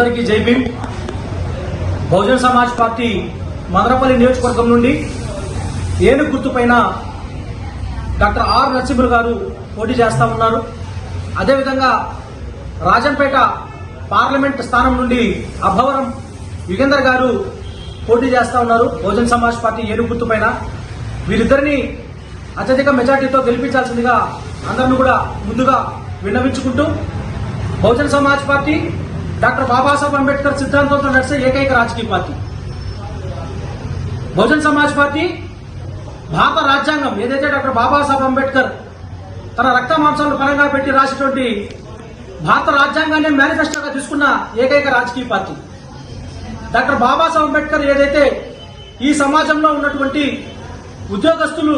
అందరికీ జై భీమ్. బహుజన్ సమాజ్ పార్టీ మదనపల్లి నియోజకవర్గం నుండి ఏనుగు గుర్తుపైన డాక్టర్ ఆర్ నరసింహులు గారు పోటీ చేస్తా ఉన్నారు. అదేవిధంగా రాజంపేట పార్లమెంట్ స్థానం నుండి అభవరం యుగేందర్ గారు పోటీ చేస్తా ఉన్నారు. బహుజన్ సమాజ్ పార్టీ ఏనుగు గుర్తుపైన. వీరిద్దరిని అత్యధిక మెజార్టీతో గెలిపించాల్సిందిగా అందరిని కూడా ముందుగా విన్నవించుకుంటూ బహుజన్ సమాజ్ పార్టీ డాక్టర్ బాబాసాహెబ్ అంబేద్కర్ సిద్ధాంతంతో నడిచే ఏకైక రాజకీయ పార్టీ. బహుజన్ సమాజ్ పార్టీ భారత రాజ్యాంగం ఏదైతే డాక్టర్ బాబాసాహెబ్ అంబేద్కర్ తన రక్త మాంసాలను పరంగా పెట్టి రాసినటువంటి భారత రాజ్యాంగాన్ని మేనిఫెస్టోగా తీసుకున్న ఏకైక రాజకీయ పార్టీ. డాక్టర్ బాబాసాహెబ్ అంబేద్కర్ ఏదైతే ఈ సమాజంలో ఉన్నటువంటి ఉద్యోగస్తులు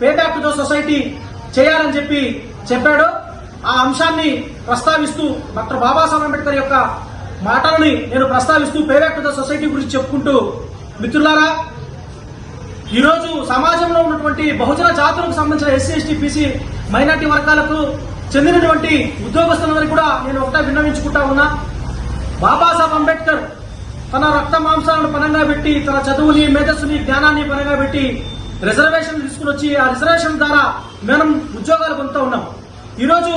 పే బ్యాక్ టు సొసైటీ చేయాలని చెప్పి చెప్పాడో ఆ అంశాన్ని ప్రస్తావిస్తూ డాక్టర్ బాబాసాహెబ్ అంబేద్కర్ యొక్క మాటలని నేను ప్రస్తావిస్తూ పే టు ద సొసైటీ గురించి చెప్పుకుంటూ మిత్రులారా ఈరోజు సమాజంలో ఉన్నటువంటి బహుజన జాతులకు సంబంధించిన ఎస్సీ ఎస్టీ బీసీ మైనార్టీ వర్గాలకు చెందినటువంటి ఉద్యోగస్తులందరికీ కూడా నేను ఒకటే విన్నవించుకుంటా ఉన్నా. బాబాసాహెబ్ అంబేద్కర్ తన రక్త మాంసాలను పనంగా పెట్టి తన చదువుని మేధస్సుని జ్ఞానాన్ని పనంగా పెట్టి రిజర్వేషన్ తీసుకుని వచ్చి ఆ రిజర్వేషన్ ద్వారా మనం ఉద్యోగాలు పొందుతూ ఉన్నాం. ఈరోజు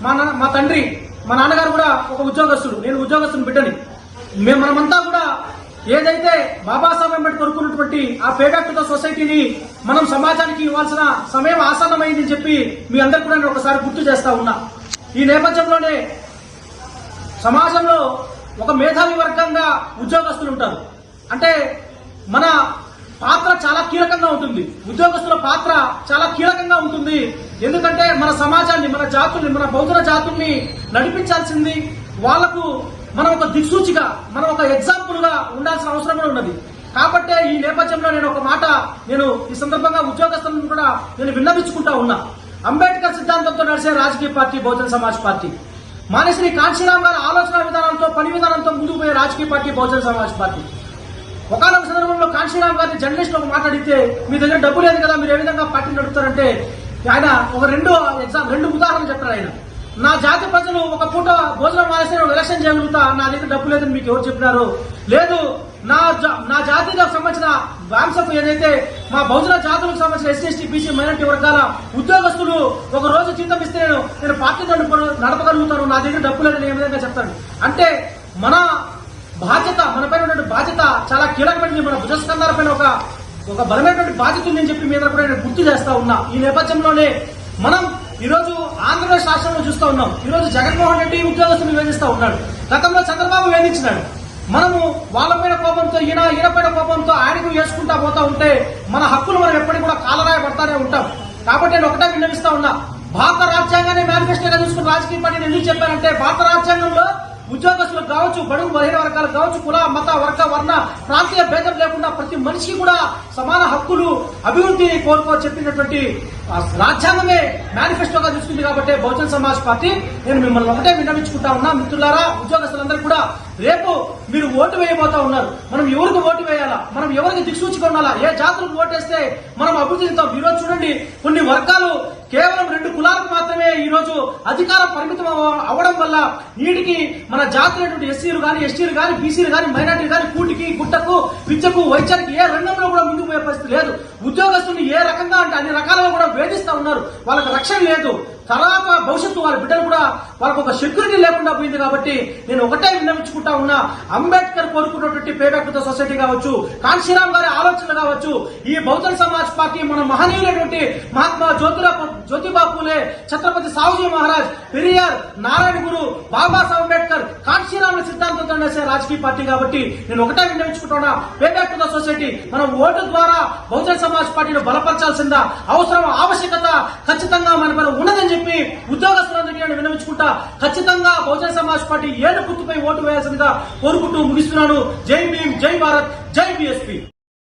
మా నాన్న- మా తండ్రి మా నాన్నగారు కూడా ఒక ఉద్యోగస్తుడు. నేను ఉద్యోగస్తుని బిడ్డని. మేము మనమంతా కూడా ఏదైతే బాబాసాహెబ్ అంబేద్కర్ కోరుకున్నటువంటి ఆ పేబ్యాక్ సొసైటీని మనం సమాజానికి ఇవ్వాల్సిన సమయం ఆసన్నమైందని చెప్పి మీ అందరు కూడా నేను ఒకసారి గుర్తు చేస్తా ఉన్నా. ఈ నేపథ్యంలోనే సమాజంలో ఒక మేధావి వర్గంగా ఉద్యోగస్తులు ఉంటారు. అంటే మన పాత్ర చాలా కీలకంగా ఉంటుంది. ఉద్యోగస్తుల పాత్ర చాలా కీలకంగా ఉంటుంది. ఎందుకంటే మన సమాజాన్ని మన జాతుల్ని మన బౌద్ధ జాతుల్ని నడిపించాల్సింది వాళ్ళకు మనం ఒక దిక్సూచిగా మనం ఒక ఎగ్జాంపుల్గా ఉండాల్సిన అవసరం కూడా ఉన్నది. కాబట్టే ఈ నేపథ్యంలో నేను ఒక మాట నేను ఈ సందర్భంగా ఉద్యోగస్తులను కూడా నేను విన్నవించుకుంటా ఉన్నా. అంబేద్కర్ సిద్ధాంతంతో నడిచే రాజకీయ పార్టీ బహుజన సమాజ్ పార్టీ. మానేశ్రీ కాంశీరామ్ గారి ఆలోచన విధానంతో పని విధానంతో ముందుకు పోయే రాజకీయ పార్టీ బహుజన సమాజ్ పార్టీ. ఒకనొక సందర్భంలో కాంశీరామ్ గారిని జర్నలిస్ట్ ఒక మాట్లాడితే మీ దగ్గర డబ్బు లేదు కదా మీరు ఏ విధంగా పార్టీ నడుపుతారంటే? ఆయన ఒక రెండు ఎగ్జామ్ రెండు ఉదాహరణలు చెప్పారు ఆయన. నా జాతి ప్రజలు ఒక పూట భోజనం మానేస్తే ఎలక్షన్ చేయగలుగుతా నా దగ్గర డబ్బు లేదని మీకు ఎవరు చెప్పినారు? లేదు నా జా- నా జాతికి సంబంధించిన వాంసపు ఏదైతే మా బహుజన జాతులకు సంబంధించిన ఎస్సీ ఎస్టీ బీసీ మైనార్టీ వర్గాల ఉద్యోగస్తులు ఒక రోజు జీతం ఇస్తే నేను నేను పార్టీ నడుపు- నడపగలుగుతాను నా దగ్గర డబ్బు లేదని ఏ విధంగా చెప్తాను అంటే మన బాధ్యత మన పైన ఉన్నటువంటి బాధ్యత చాలా కీలకమైనది. మన భుజస్కంధాల పైన ఒక ఒక బలమైనటువంటి బాధ్యత ఉందని చెప్పి మీద కూడా నేను గుర్తు చేస్తా ఉన్నా. ఈ నేపథ్యంలోనే మనం ఈరోజు ఆంధ్రప్రదేశ్ రాష్ట్రంలో చూస్తూ ఉన్నాం. ఈరోజు జగన్మోహన్ రెడ్డి ఉద్యోగస్తులు వేధిస్తూ ఉన్నాడు. గతంలో చంద్రబాబు వేధించినాడు. మనము వాళ్ళపైన కోపంతో ఈయన ఈయనపైన కోపంతో ఆయనకు వేసుకుంటా పోతా ఉంటే మన హక్కులు మనం ఎప్పటికీ కూడా కాలరాయబడతానే ఉంటాం. కాబట్టి నేను ఒకటే విన్నవిస్తా ఉన్నా. భారత రాజ్యాంగాన్ని మేనిఫెస్టోగా చూసుకున్న రాజకీయ పార్టీని ఎందుకు చెప్పానంటే భారత రాజ్యాంగంలో ఉద్యోగస్తులకు కావచ్చు బడుగు బలహీన వర్గాలకు కావచ్చు కుల మత వర్గ వర్ణ ప్రాంతీయ భేదం లేకుండా ప్రతి మనిషికి కూడా సమాన హక్కులు అభివృద్ధిని కోరుకో చెప్పినటువంటి రాజ్యాంగమే మేనిఫెస్టోగా తీసుకుంది కాబట్టి బహుజన్ సమాజ్ పార్టీ నేను మిమ్మల్ని ఒకటే విన్నవించుకుంటా ఉన్నా మిత్రులారా ఉద్యోగస్తులందరూ కూడా రేపు మీరు ఓటు వేయబోతా ఉన్నారు. మనం ఎవరికి ఓటు వేయాలా? మనం ఎవరికి దిక్సూచిగా ఉండాలా? ఏ జాతులకు ఓటేస్తే మనం అభివృద్ధి చెందుతాం ఈరోజు చూడండి కొన్ని వర్గాలు కేవలం రెండు కులాలకు మాత్రమే ఈరోజు అధికారం పరిమితం అవ్వడం వల్ల నీటికి మన జాతులైనటువంటి ఎస్సీలు కానీ ఎస్టీలు కానీ బీసీలు కానీ మైనార్టీలు కానీ కూటికి గుట్టకు విద్యకు వైద్యానికి ఏ రంగంలో కూడా ముందుకు పోయే పరిస్థితి లేదు. ఉద్యోగస్తుని ఏ రకంగా అంటే అన్ని రకాలుగా కూడా వేధిస్తూ ఉన్నారు. వాళ్ళకి రక్షణ లేదు. తర్వాత భవిష్యత్తు వారి బిడ్డలు కూడా వాళ్ళకు ఒక సెక్యూరిటీ లేకుండా పోయింది కాబట్టి నేను ఒకటే విన్నవించుకుంటా ఉన్నా. అంబేద్కర్ కోరుకున్నటువంటి పేబ్యాక్ ద సొసైటీ కావచ్చు కాంశీరామ్ గారి ఆలోచనలు కావచ్చు ఈ బహుజన సమాజ్ పార్టీ మన మహనీయులైనటువంటి మహాత్మా జ్యోతిరా జ్యోతిబా పూలే ఛత్రపతి సాహుజీ మహారాజ్ పెరియార్ నారాయణ గురు బాబాసాహెబ్ అంబేద్కర్ కాంశీరామ్ సిద్ధాంతంతో నడిచే రాజకీయ పార్టీ కాబట్టి నేను ఒకటే విన్నవించుకుంటున్నా పేబ్యాక్ టు ద సొసైటీ మనం ఓటు ద్వారా బహుజన సమాజ్ పార్టీని బలపరచాల్సిందా? అవసరం ఆవశ్యకత ఖచ్చితంగా మన పైన ఉన్నదని చెప్పి ఉద్యోగస్తులందరికీ నేను విన్నవించుకుంటా ఖచ్చితంగా బహుజన సమాజ్ పార్టీ ఏడు గుర్తుపై ఓటు వేయాల్సిందిగా కోరుకుంటూ ముగిస్తున్నాను. జై భీమ్ జై భారత్ జై బీఎస్పీ.